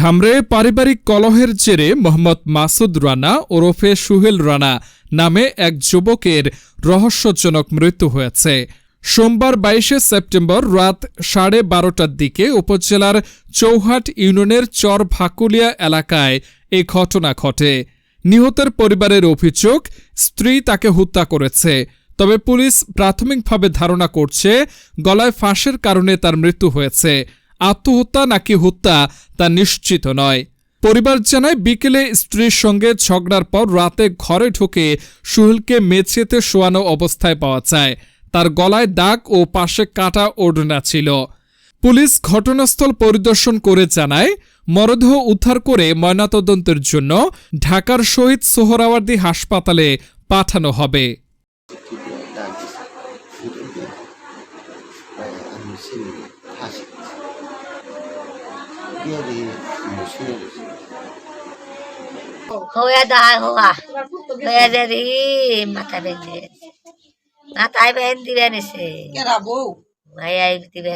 ধামরে পারিবারিক কলহের জেরে মোহাম্মদ মাসুদ রানা ওরফে সুহেল রানা নামে এক যুবকের রহস্যজনক মৃত্যু হয়েছে। সোমবার বাইশে সেপ্টেম্বর রাত সাড়ে বারোটার দিকে উপজেলার চৌহাট ইউনিয়নের চর ভাকুলিয়া এলাকায় এই ঘটনা ঘটে। নিহতের পরিবারের অভিযোগ, স্ত্রী তাকে হত্যা করেছে। তবে পুলিশ প্রাথমিকভাবে ধারণা করছে, গলায় ফাঁসের কারণে তার মৃত্যু হয়েছে। আত্মহত্যা নাকি হত্যা তা নিশ্চিত নয় পরিবার জানায় বিকেলে স্ত্রীর সঙ্গে ঝগড়ার পর রাতে ঘরে ঢুকে সুহেলকে মেঝেতে শোয়ানো অবস্থায় পাওয়া যায় তার গলায় দাগ ও পাশে কাটা ওড়না ছিল পুলিশ ঘটনাস্থল পরিদর্শন করে জানায় মরদেহ উদ্ধার করে ময়নাতদন্তের জন্য ঢাকার শহীদ সোহরাওয়ার্দী হাসপাতালে পাঠানো হবে হয়ে দাঁড় হওয়া হয়ে যে রে মাথা বেঁধে মাথায় বেঁধে দিবে নিছে কেরা বউ ভাইয়া দিবে